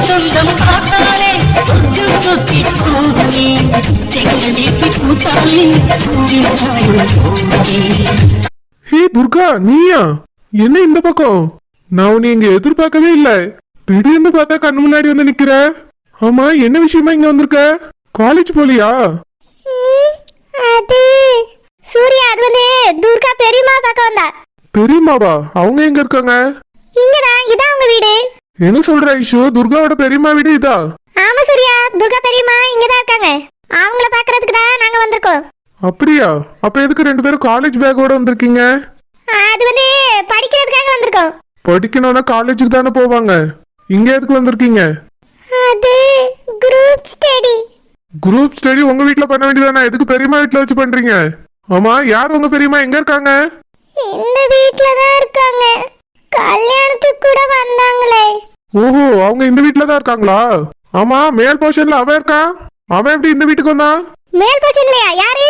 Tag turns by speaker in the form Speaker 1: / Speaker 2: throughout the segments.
Speaker 1: சொந்தம் பார்த்தாலே சொர்க்கம் சுத்தி பூத்தாலே சாயம் போகுமே
Speaker 2: ஹே துர்கா நீயா? என்ன இந்த பக்கம்? நான் உன்னை இங்க எதிர்பார்க்கவே இல்ல. திடீர்னு பார்த்தா கண்ணு முன்னாடி வந்து நிக்கிற. ஆமா என்ன விஷயமா இங்க வந்திருக்க? காலேஜ் போலியா?
Speaker 3: அது சூர்யா அது வந்து துர்கா பெரியம்மா பார்க்க வந்தா.
Speaker 2: பெரியம்மாவா? அவங்க எங்க இருக்காங்க?
Speaker 3: இங்கதான் இதான் உங்க வீடு.
Speaker 2: என்ன சொல்ற ஐஷு? துர்காவோட பெரியம்மா வீடு இதா?
Speaker 3: ஆமா சூர்யா துர்கா பெரியம்மா இங்கதான் இருக்காங்க. அவங்கள பாக்குறதுக்கு தான் நாங்க வந்திருக்கோம்.
Speaker 2: அப்படியா? அப்ப எதுக்கு ரெண்டு பேரும் காலேஜ் பேக்கோட வந்திருக்கீங்க?
Speaker 3: அது வந்து படிக்கிறதுக்காக வந்திருக்கோம்.
Speaker 2: படிக்கணும்னா காலேஜுக்கு தானே போவாங்க. இங்க எதுக்கு வந்திருக்கீங்க?
Speaker 3: அது குரூப் ஸ்டடி
Speaker 2: குரூப் ஸ்டடி உங்க வீட்ல பண்ண வேண்டியதானே எதுக்கு பெரியம்மா வீட்ல வச்சு பண்றீங்க? ஆமா யார் உங்க பெரியம்மா? எங்க இருக்காங்க?
Speaker 3: இந்த வீட்ல தான் இருக்காங்க. கல்யாணத்துக்கு கூட வந்தாங்களே.
Speaker 2: ஓஹோ அவங்க இந்த வீட்ல தான் இருக்காங்களா? ஆமா மேல் போர்ஷன்ல அவன் இருக்கான் அவன் எப்படி இந்த வீட்டுக்கு வந்தான்?
Speaker 3: மேல் இல்லையா யாரு?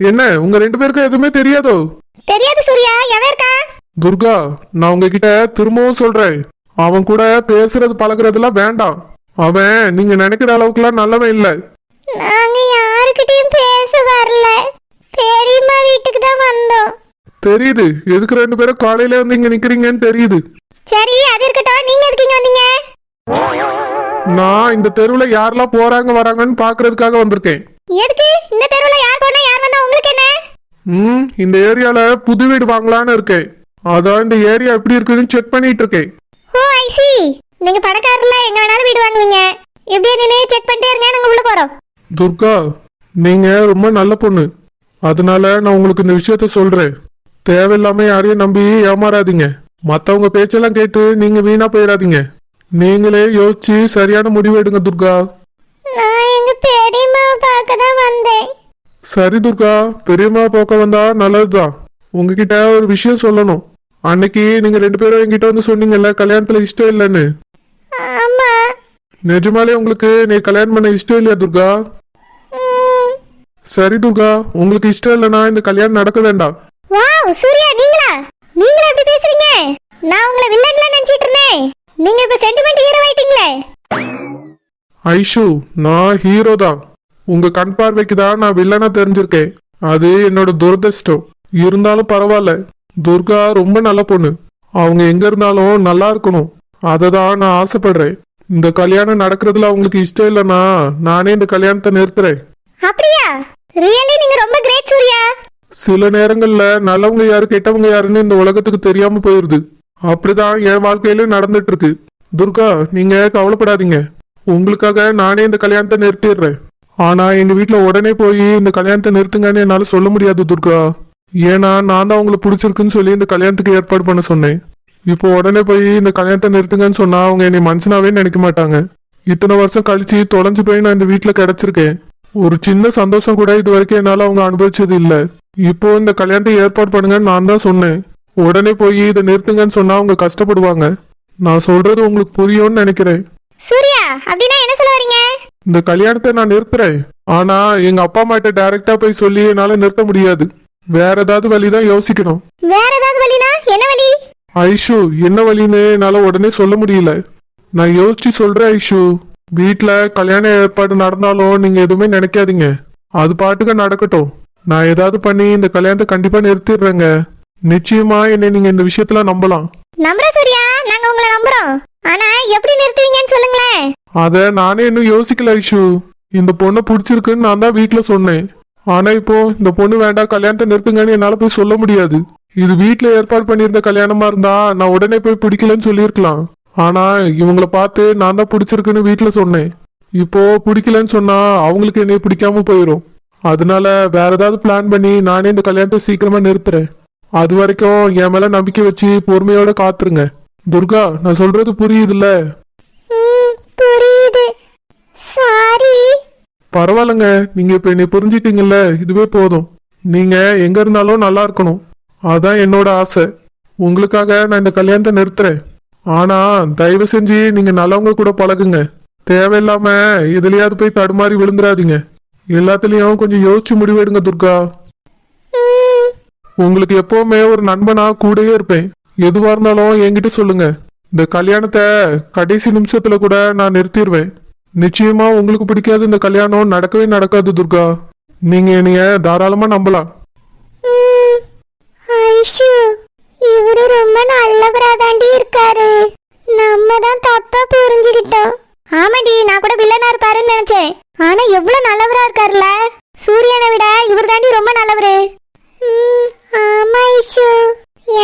Speaker 2: என்ன உங்க ரெண்டு பேருக்கும் எதுவுமே தெரியாதோ?
Speaker 3: தெரியாது சூர்யா. எவன் இருக்கா?
Speaker 2: துர்கா நான் உங்ககிட்ட திரும்பவும் சொல்றேன். அவன் கூட பேசுறது பழகுறதுலாம் வேண்டாம். அவன் நீங்க நினைக்கிற அளவுக்குலாம் நல்லவன் இல்ல.
Speaker 3: நாங்க யாருக்கிட்டயும் பேச வரல. பெரியம்மா வீட்டுக்கு தான் வந்தோம்.
Speaker 2: தெரியுது. எதுக்கு ரெண்டு பேரும் காலையில வந்து இங்க நிக்கிறீங்கன்னு தெரியுது.
Speaker 3: சரி அது இருக்கட்டும். நீங்க எதுக்கு இங்க வந்தீங்க?
Speaker 2: நான் இந்த தெருவுல யாரெல்லாம் போறாங்க வராங்கன்னு பாக்குறதுக்காக வந்திருக்கேன்.
Speaker 3: எதுக்கு? இந்த தெருவுல யார் போனா யார் வந்தா உங்களுக்கு என்ன?
Speaker 2: ம் இந்த ஏரியால புது வீடு வாங்கலான்னு இருக்கேன். அதான் இந்த ஏரியா எப்படி இருக்குன்னு செக் பண்ணிட்டு இருக்கேன்.
Speaker 3: ஓ ஐ சி நீங்க பணக்காரர்ல எங்க வேணாலும் வீடு வாங்குவீங்க. இப்படியே நின்று செக் பண்ணிட்டே இருங்க நாங்க உள்ள போறோம்.
Speaker 2: துர்கா நீங்க ரொம்ப நல்ல பொண்ணு. அதனால நான் உங்களுக்கு இந்த விஷயத்த சொல்றேன். தேவையில்லாம யாரையும் நம்பி ஏமாறாதீங்க. மத்தவங்க பேச்செல்லாம் கேட்டு நீங்க வீணா போயிடாதீங்க நீங்களே யோசிச்சு சரியான முடிவு எடுங்க துர்கா.
Speaker 3: நான் எங்க பெரியம்மாவை பார்க்க தான் வந்தேன்.
Speaker 2: சரி துர்கா. பெரியம்மா போக்க வந்தா நல்லதுதான். உங்ககிட்ட ஒரு விஷயம் சொல்லணும். அன்னைக்கு நீங்க ரெண்டு பேரும் என்கிட்ட வந்து சொன்னீங்கல்ல கல்யாணத்துல இஷ்டம் இல்லைன்னு.
Speaker 3: ஆமா.
Speaker 2: நிஜமாலே உங்களுக்கு நீ கல்யாணம் பண்ண இஷ்டம் இல்லையா துர்கா. சரி துர்கா. உங்களுக்கு இஷ்டம் இல்லைன்னா இந்த கல்யாணம் நடக்க வேண்டாம்.
Speaker 3: வாவ் சூர்யா நீங்களா? நீங்களா எப்படி பேசுறீங்க? நான் உங்களை வில்லன்ல நினைச்சிட்டு இருந்தேன். நீங்க இப்ப சென்டிமெண்ட் ஹீரோ ஆயிட்டீங்களே.
Speaker 2: ஐஷு நான் ஹீரோ தான். உங்க கண் பார்வைக்கு தான் நான் வில்லனா தெரிஞ்சிருக்கேன். அது என்னோட துரதிர்ஷ்டம். இருந்தாலும் பரவாயில்ல. துர்கா ரொம்ப நல்ல பொண்ணு. அவங்க எங்க இருந்தாலும் நல்லா இருக்கணும். அதை தான் நான் ஆசைப்படுறேன். இந்த கல்யாணம் நடக்கிறதுல அவங்களுக்கு இஷ்டம் இல்லைன்னா நானே இந்த கல்யாணத்தை நிறுத்துறேன்.
Speaker 3: அப்படியா? ரியலி நீங்க ரொம்ப கிரேட் சூர்யா.
Speaker 2: சில நேரங்கள்ல நல்லவங்க யாரு கெட்டவங்க யாருன்னு இந்த உலகத்துக்கு தெரியாம போயிருது. அப்படிதான் என் வாழ்க்கையில நடந்துட்டு இருக்கு துர்கா நீங்க கவலைப்படாதீங்க. உங்களுக்காக நானே இந்த கல்யாணத்தை நிறுத்திடுறேன். ஆனா எங்க வீட்டில் உடனே போய் இந்த கல்யாணத்தை நிறுத்துங்கன்னு என்னால சொல்ல முடியாது துர்கா. ஏன்னா நான் தான் உங்களை பிடிச்சிருக்குன்னு சொல்லி இந்த கல்யாணத்துக்கு ஏற்பாடு பண்ண சொன்னேன். இப்போ உடனே போய் இந்த கல்யாணத்தை நிறுத்துங்கன்னு சொன்னா அவங்க என்னை மனுஷனாவே நினைக்க மாட்டாங்க. இத்தனை வருஷம் கழிச்சு தொலைஞ்சு போய் நான் இந்த வீட்டில் கிடைச்சிருக்கேன். ஒரு சின்ன சந்தோஷம் கூட இது வரைக்கும் என்னால அவங்க அனுபவிச்சது இல்ல இப்போ இந்த கல்யாணத்தை ஏற்பாடு பண்ணுங்கன்னு நான் தான் சொன்னேன். உடனே போய் இதை நிறுத்துங்கன்னு சொன்னா அவங்க கஷ்டப்படுவாங்க. நான் சொல்றது உங்களுக்கு புரியும்னு நினைக்கிறேன்.
Speaker 3: சூர்யா அப்படின்னா என்ன சொல்ல வரீங்க?
Speaker 2: இந்த கல்யாணத்தை நான் நிறுத்துறேன். ஆனா எங்க அப்பா அம்மா கிட்ட டைரக்டா போய் சொல்லி என்னால நிறுத்த முடியாது. வேற ஏதாவது வழிதான் யோசிக்கணும்.
Speaker 3: வேற ஏதாவது வழினா? என்ன வழி?
Speaker 2: ஐஷு என்ன வழின்னு என்னால உடனே சொல்ல முடியல. நான் யோசிச்சு சொல்றேன் ஐஷு. வீட்ல கல்யாண ஏற்பாடு நடந்தாலும் நீங்க எதுவுமே நினைக்காதீங்க. அது பாட்டுக்கு நடக்கட்டும். நான் ஏதாவது பண்ணி இந்த கல்யாணத்தை கண்டிப்பா நிறுத்திடுறேங்க. நிச்சயமா என்னை நீங்க இந்த விஷயத்துல நம்பலாம்.
Speaker 3: நம்புறோம் சூர்யா. நாங்க உங்களை நம்புறோம். ஆனா எப்படி நிறுத்துவீங்கன்னு சொல்லுங்களேன்.
Speaker 2: அத நானே இன்னும் யோசிக்கல ஐஷு. இந்த பொண்ணை பிடிச்சிருக்குன்னு நான் தான் வீட்ல சொன்னேன். ஆனா இப்போ இந்த பொண்ணு வேண்டாம் கல்யாணத்தை நிறுத்துங்கன்னு என்னால போய் சொல்ல முடியாது. இது வீட்ல ஏற்பாடு பண்ணியிருந்த கல்யாணமா இருந்தா நான் உடனே போய் பிடிக்கலன்னு சொல்லியிருக்கலாம். ஆனா இவங்கள பார்த்து நான் தான் பிடிச்சிருக்குன்னு வீட்ல சொன்னேன். இப்போ பிடிக்கலன்னு சொன்னா அவங்களுக்கு என்னைய பிடிக்காம போயிடும் அதனால வேற ஏதாவது பிளான் பண்ணி நானே இந்த கல்யாணத்தை சீக்கிரமா நிறுத்துறேன். அது வரைக்கும் என் மேல நம்பிக்கை வச்சு பொறுமையோட காத்துருங்க. துர்கா நான் சொல்றது புரியுதுல்ல?
Speaker 3: புரியுது. சாரி
Speaker 2: பரவாயில்லைங்க. நீங்க இப்ப என்னை புரிஞ்சிட்டீங்கல்ல? இதுவே போதும். நீங்க எங்க இருந்தாலும் நல்லா இருக்கணும். அதான் என்னோட ஆசை. உங்களுக்காக நான் இந்த கல்யாணத்தை நிறுத்துறேன். ஆனா தயவு செஞ்சு நீங்க நல்லவங்க கூட பழகுங்க. தேவையில்லாம எதுலயாவது போய் தடுமாறி விழுந்துடாதீங்க எல்லாத்துலயும் கொஞ்சம் யோசிச்சு முடிவெடுங்க துர்கா. உங்களுக்கு எப்பவுமே ஒரு நண்பனா கூடயே இருப்பேன். எதுவா இருந்தாலும் என்கிட்ட சொல்லுங்க. இந்த கல்யாணத்தை கடைசி நிமிஷத்துல கூட நான் நிறுத்திடுவேன் நிச்சயமா உங்களுக்கு பிடிக்காத இந்த கல்யாணம் நடக்கவே நடக்காது துர்கா. நீங்க என்னைய தாராளமா நம்பலாம்
Speaker 4: ம், ஐஷு இவரு ரொம்ப நல்லவரா தாண்டி இருக்காரு நம்ம தான் தப்பா புரிஞ்சுக்கிட்டோம் ஆமாடி நான் கூட வில்லனா இருப்பாருன்னு நினைச்சேன் ஆனா எவ்வளவு நல்லவரா இருக்காருல்ல சூரியனை விட இவர் தாண்டி ரொம்ப நல்லவரு ம், ஆமா ஐஷு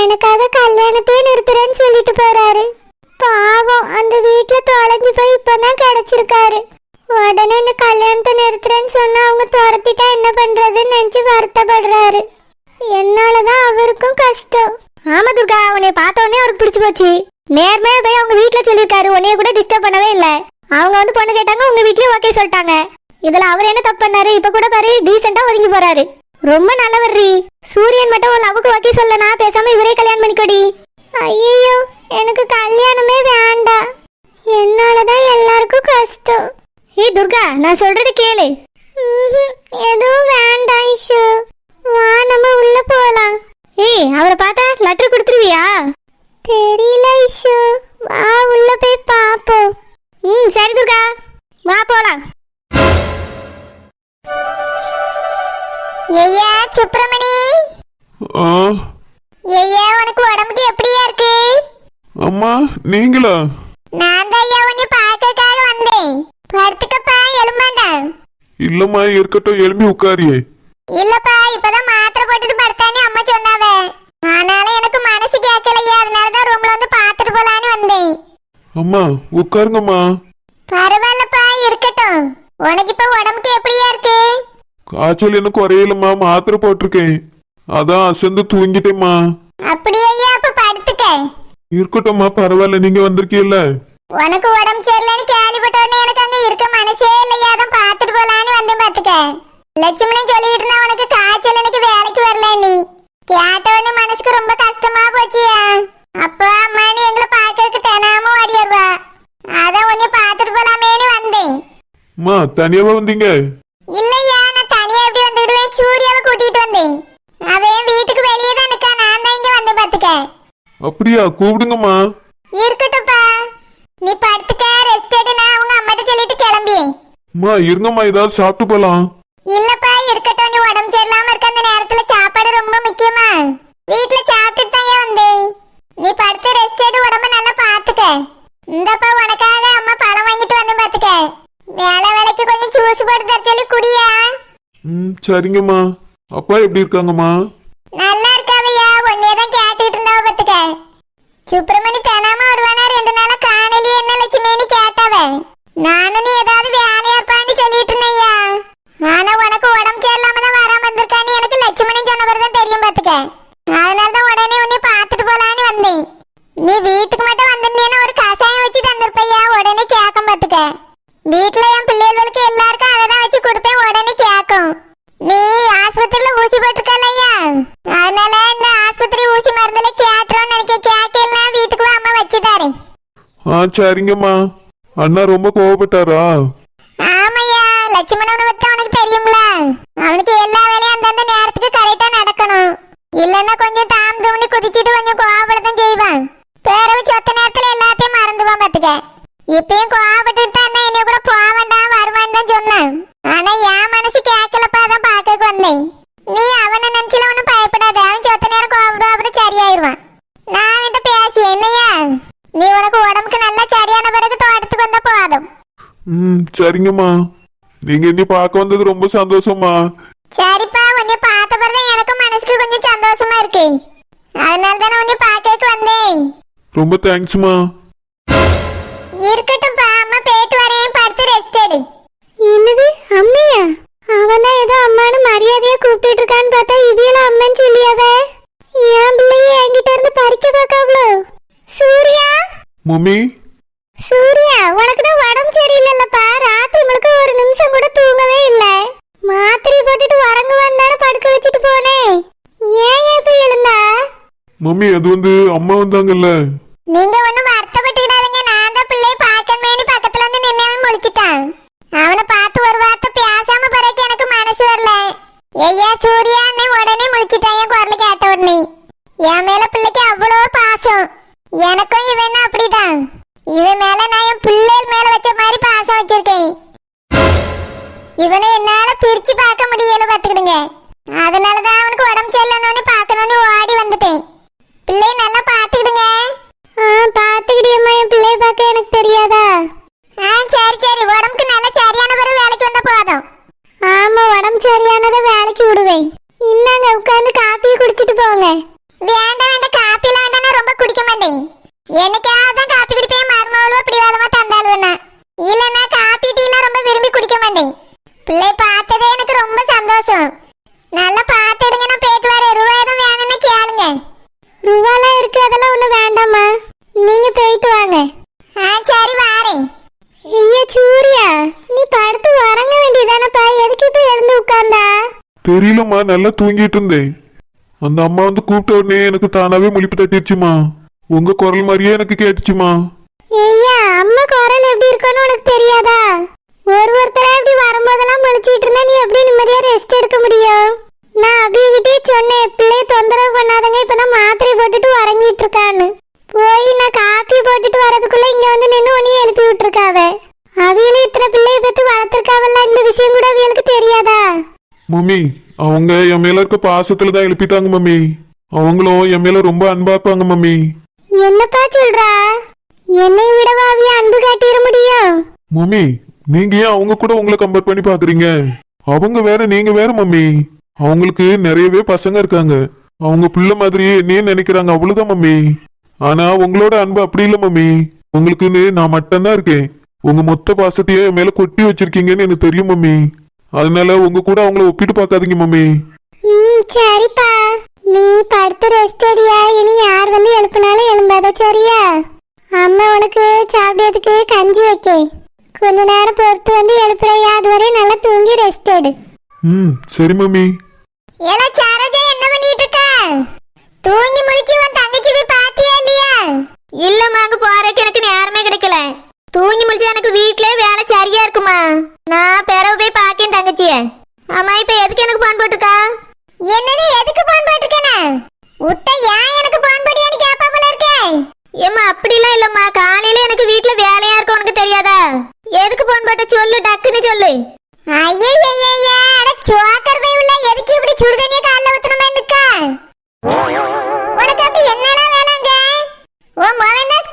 Speaker 4: எனக்காக கல்யாணத்தையே நிறுத்துறேன்னு சொல்லிட்டு போறாரு பாவம் அந்த வீட்டுல தொலைஞ்சு போய் இப்பதான் கிடைச்சிருக்காரு உடனே இந்த கல்யாணத்தை நிறுத்துறேன்னு சொன்னா அவங்க துரத்திட்டா என்ன பண்றதுன்னு நினைச்சு வருத்தப்படுறாரு என்னாலதான் அவருக்கும் கஷ்டம் ஆமா துர்கா உன்னை பார்த்த உடனே அவருக்கு பிடிச்சு போச்சு நேர்மையா போய் அவங்க வீட்ல சொல்லியிருக்காரு உன்னைய கூட டிஸ்டர்ப் பண்ணவே இல்ல அவங்க வந்து பொண்ணு கேட்டாங்க உங்க வீட்லயும் ஓகே சொல்லிட்டாங்க இதுல அவர் என்ன தப்பு பண்ணாரு இப்ப கூட பாரு டீசெண்டா ஒதுங்கி போறாரு ரொம்ப ரீ சூரியன் மட்டும் உன் லவ்வுக்கு ஓகே சொல்ல ஐயா சுப்பிரமணி.
Speaker 2: ஆ?
Speaker 4: ஐயா உனக்கு உடம்புக்கு எப்படியா இருக்கு?
Speaker 2: அம்மா நீங்களா?
Speaker 4: நான் தான் ஐயா உன்னை பார்க்கறதுக்காக வந்தேன். படுத்துக்கப்பா எலும்பாண்டா
Speaker 2: இல்லம்மா இருக்கட்டும் எழுப்பி உட்காரியே.
Speaker 4: இல்லப்பா இப்பதான் மாத்திரை போட்டுட்டு படுத்தானே அம்மா சொன்னாவ. ஆனாலும் எனக்கு மனசு கேட்கலையா அதனாலதான் ரூம்ல வந்து பாத்துட்டு போலான்னு வந்தேன்.
Speaker 2: அம்மா உட்காருங்கம்மா.
Speaker 4: பரவாயில்லப்பா இருக்கட்டும். உனக்கு இப்ப உடம்புக்கு எப்படியா இருக்கு?
Speaker 2: காய்ச்சல் எனக்கு குறையலம்மா மாத்திரை போட்டிருக்கேன். அதான் அசந்து தூங்கிட்டேம்மா.
Speaker 4: அப்படியே அப்ப படுத்துக்க.
Speaker 2: இருக்கட்டும்மா பரவாயில்ல நீங்க வந்திருக்கீல்ல.
Speaker 4: உனக்கு உடம்பு சரியில்லைன்னு கேள்விப்பட்ட உடனே எனக்கு அங்க இருக்க மனசே இல்லையா அதான் பாத்துட்டு போலான்னு வந்தேன் பாத்துக்க லட்சுமணன் சொல்லிட்டு இருந்தா உனக்கு காய்ச்சல் எனக்கு வேலைக்கு வரல நீ. கேட்ட உடனே மனசுக்கு ரொம்ப கஷ்டமா போச்சியா அப்பா அம்மானு எங்களை பார்க்கறதுக்கு தினாம ஓடி வருவா. அதான் உன்னை பாத்துட்டு போலாமேன்னு வந்தேன்.
Speaker 2: அம்மா தனியாவா வந்தீங்க?
Speaker 4: இல்லையா நான் தனியா எப்படி வந்துடுவேன் சூர்யாவை கூட்டிட்டு வந்தேன் அவன் வீட்டுக்கு வெளியே தான் இருக்கா நான் தான் இங்க வந்து பாத்துக்க
Speaker 2: அப்படியா? கூப்பிடுங்கம்மா.
Speaker 4: இருக்கட்டும்ப்பா. நீ படுத்துக்க ரெஸ்ட் எடு நான் அவங்க அம்மாட்ட சொல்லிட்டு கிளம்பி.
Speaker 2: அம்மா இருங்கம்மா ஏதாவது சாப்பிட்டு போலாம்.
Speaker 4: இல்லப்பா இருக்கட்டும் நீ உடம்பு சரியில்லாம இருக்க அந்த நேரத்துல சாப்பாடு ரொம்ப முக்கியமா. வீட்டுல சாப்பிட்டுட்டு தான் ஏன் வந்தேன். நீ படுத்து ரெஸ்ட் எடு உடம்ப நல்லா பாத்துக்க. இந்தப்பா உனக்காக அம்மா பழம் வாங்கிட்டு வந்து பாத்துக்க. வேலை வேலைக்கு கொஞ்சம் ஜூஸ் போட்டு தர சொல்லி குடியா.
Speaker 2: ம் சரிங்கம்மா. அப்பா எப்படி இருக்காங்கம்மா?
Speaker 4: நானும் நீ ஏதாவது வேலையா இருப்பான்னு சொல்லிட்டு இருந்தேயா ஆனா உனக்கு உடம்பு சரியில்லாம தான் வராம வந்திருக்கான்னு எனக்கு லட்சுமணன் சொன்னவர் தான் தெரியும் பாத்துக்க அதனால தான் உடனே உன்னை பார்த்துட்டு போலான்னு வந்தேன். நீ வீட்டுக்கு மட்டும் வந்திருந்தேன்னா ஒரு கஷாயம் வச்சு தந்திருப்பையா? உடனே கேட்கும் பாத்துக்க வீட்டுல என் பிள்ளைகளுக்கு எல்லாருக்கும் அதை தான் வச்சு கொடுப்பேன் உடனே கேட்கும் நீ ஆஸ்பத்திரியில ஊசி போட்டிருக்கலையா? அதனால இந்த ஆஸ்பத்திரி ஊசி மருந்துல கேட்டுறோம் நினைக்க கேட்கலாம் வீட்டுக்கு அம்மா வச்சு தரேன்.
Speaker 2: ஆ சரிங்கம்மா. அண்ணா ரொம்ப கோவப்பட்டாரா?
Speaker 4: ஆமையா லட்சுமணனை பத்தி அவனுக்கு தெரியும்ல. அவனுக்கு எல்லா வேலையும் அந்தந்த நேரத்துக்கு கரெக்டா நடக்கணும். இல்லன்னா கொஞ்சம் தாம் தூண்டி குதிச்சிட்டு கொஞ்சம் கோவப்படத்தான் செய்வான். பேரவை சொத்த நேரத்துல எல்லாத்தையும் மறந்துவான் பாத்துக்க. இப்பயும் கோவப்பட்டு தான் இருந்தா என்னைய கூட போக வேண்டாம் வருவான்னு தான் சொன்னான் ஆனா என் மனசு கேட்கலப்பா தான் பார்க்க வந்தேன் நீ அவனை நினைச்சுல ஒன்றும் பயப்படாத அவன் சொத்த நேரம் கோவப்படுவா அப்புறம் சரியாயிருவான் நான் அவன்கிட்ட பேசி என்னையா நீ உனக்கு உடம்புக்கு நல்லா சரியான பிறகு தோட்டத்துக்கு வந்தா போதும்
Speaker 2: ம் சரிங்கம்மா. நீங்க இன்னி பார்க்க வந்தது ரொம்ப சந்தோஷம்மா.
Speaker 4: சரிப்பா உன்னை பார்த்த பிறகு எனக்கும் மனசுக்கு கொஞ்சம் சந்தோஷமா இருக்கு. அதனால தானே உன்னை பார்க்க வந்தேன்.
Speaker 2: ரொம்ப தேங்க்ஸ்மா
Speaker 4: இருக்கட்டும்ப்பா அம்மா போயிட்டு வரேன். படுத்து ரெஸ்ட் எடு. என்னது அம்மையா? அவன் தான் ஏதோ அம்மானு மரியாதையா கூப்பிட்டு இருக்கான்னு பார்த்தா இவியல அம்மன் சொல்லியாவ? என் பிள்ளைய என்கிட்ட இருந்து பறிக்க பார்க்காவளோ? சூர்யா?
Speaker 2: மம்மி
Speaker 4: சூர்யா உனக்கு தான் உடம்பு சரியில்லைல்லப்பா ராத்திரி முழுக்க ஒரு நிமிஷம் கூட தூங்கவே இல்ல மாத்திரை போட்டுட்டு உறங்குவான்னு தானே படுக்க வச்சுட்டு போனேன் ஏன் எப்ப எழுந்தா
Speaker 2: மம்மி அது வந்து அம்மா வந்தாங்கல்ல.
Speaker 4: நீங்க ஒண்ணும் வருத்தப்பட்டுக்கிடாதீங்க. நான் தான் பிள்ளை பாக்கன்மேனி பக்கத்துல வந்து நின்னு முழிச்சிட்டான். அவனை பார்த்து ஒரு வார்த்தை பேசாம பிறகு எனக்கு மனசு வரல. ஐயா சூர்யா உடனே முழிச்சிட்டான் என் குரல் கேட்ட உடனே. என் மேல பிள்ளைக்கு அவ்வளோ பாசம். சரி சரி உடம்புக்கு நல்ல சரியான பிறகு வேலைக்கு வந்த போதும் ஆமா உடம்பு சரியானதை வேலைக்கு விடுவேன் இந்தாங்க உட்காந்து காப்பியை குடிச்சிட்டு போங்க வேண்டாம் வேண்டாம் காப்பிலாம் வேண்டாம் நான் ரொம்ப குடிக்க மாட்டேன் என்னைக்காவது தான் காப்பி குடிப்பேன் மருமகளும் பிடிவாதமா தந்தாளுவனா இல்லைன்னா காப்பி டீலாம் ரொம்ப விரும்பி குடிக்க மாட்டேன் பிள்ளை பார்த்ததே எனக்கு ரொம்ப சந்தோஷம் நல்லா பார்த்து எடுங்க நான் போயிட்டு வரேன் ரூபா எதுவும் வேணும்னு கேளுங்க ரூபாலாம் இருக்கு அதெல்லாம் ஒன்றும் வேண்டாம்மா நீங்க போயிட்டு வாங்க ஆ சரி வாரேன் ஐயா சூர்யா நீ படுத்து உறங்க வேண்டியதானப்பா எதுக்கு இப்ப எழுந்து உட்கார்ந்தா
Speaker 2: தெரியலம்மா நல்லா தூங்கிட்டு இருந்தேன். அந்த அம்மா வந்து கூப்பிட்ட உடனே எனக்கு தானாவே முழிப்பு தட்டிடுச்சுமா. உங்க குரல் மாதிரியே எனக்கு கேட்டுச்சுமா.
Speaker 4: ஐயா அம்மா குரல் எப்படி இருக்குன்னு உனக்கு தெரியாதா? ஒரு ஒருத்தரா இப்படி வரும்போதெல்லாம் முழிச்சிட்டு இருந்தா நீ எப்படி நிம்மதியா ரெஸ்ட் எடுக்க முடியும்? நான் அபிகிட்டே சொன்னேன் பிள்ளைய தொந்தரவு பண்ணாதங்க இப்பதான் மாத்திரை போட்டுட்டு உறங்கிட்டு இருக்கான்னு. போய் நான் காப்பி போட்டுட்டு வரதுக்குள்ள இங்க வந்து நின்று உன்னைய எழுப்பி விட்டுருக்காவ. அவியலும் இத்தனை பிள்ளைய பத்தி வளர்த்துருக்காவல்ல இந்த விஷயம் கூட அவியலுக்கு தெரியாதா?
Speaker 2: மம்மி அவங்க என் மேல இருக்க பாசத்துல தான் எழுப்பிட்டாங்க மம்மி. அவங்களும் என் மேல ரொம்ப அன்பா இருப்பாங்க மம்மி.
Speaker 4: என்னப்பா சொல்றா? என்னை விடவா அவிய அன்பு காட்டிட முடியும்?
Speaker 2: மம்மி நீங்க ஏன் அவங்க கூட உங்களை கம்பேர் பண்ணி பாக்குறீங்க அவங்க வேற நீங்க வேற மம்மி. அவங்களுக்கு நிறையவே பசங்க இருக்காங்க. அவங்க பிள்ளை மாதிரியே என்னையும் நினைக்கிறாங்க அவ்வளவுதான் மம்மி. ஆனா உங்களோட அன்பு அப்படி இல்ல மம்மி. உங்களுக்குன்னு நான் மட்டும்தான் இருக்கேன். உங்க மொத்த பாசத்தையே என் மேல கொட்டி வச்சிருக்கீங்கன்னு எனக்கு தெரியும் மம்மி. அதனால உங்க கூட அவங்கள ஒப்பிட்டு பார்க்காதீங்க மம்மி.
Speaker 4: ம் சரிப்பா. நீ படுத்து ரெஸ்ட் அடியா. இனி யார் வந்து எழுப்பினாலும் எழும்பாத சரியா? அம்மா உனக்கு சாப்பிடறதுக்கு கஞ்சி வைக்க. கொஞ்ச நேரம் பொறுத்து வந்து எழுப்புறையா? அதுவரை நல்லா தூங்கி ரெஸ்ட் எடு.
Speaker 2: ம் சரி மம்மி.
Speaker 4: ஏல சாரஜா என்ன பண்ணிட்டு இருக்க? தூங்கி முழிச்சு உன் தங்கச்சி போய் பாத்தியா இல்லையா?
Speaker 5: இல்லம்மா அங்க போறதுக்கு எனக்கு நேரமே கிடைக்கல. தூங்கி முடிச்சு எனக்கு வீட்லயே வேலை சரியா இருக்குமா? நான் தங்கச்சிய. அம்மா இப்ப எதுக்கு எனக்கு பான் போட்டிருக்கா?
Speaker 4: என்னது எதுக்கு போன் போட்டிருக்கேன உட்ட ஏன் எனக்கு போன் போடியான்னு கேப்பாமல இருக்கே.
Speaker 5: ஏம்மா அப்படிலாம் இல்லம்மா. காலையில எனக்கு வீட்ல வேலையா இருக்கும் உனக்கு தெரியாதா? எதுக்கு போன் போட்ட? சொல்லு டக்குன்னு சொல்லு.
Speaker 4: ஐயய்யய்யய்ய, அட சோக்கர் பை உள்ள எதுக்கு இப்படி சுடுதண்ணிய கால்ல ஊத்துன மாதிரி நிக்கா? உனக்கு அப்படி என்னலாம் வேலைங்க? உன் மகன் தான்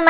Speaker 5: என்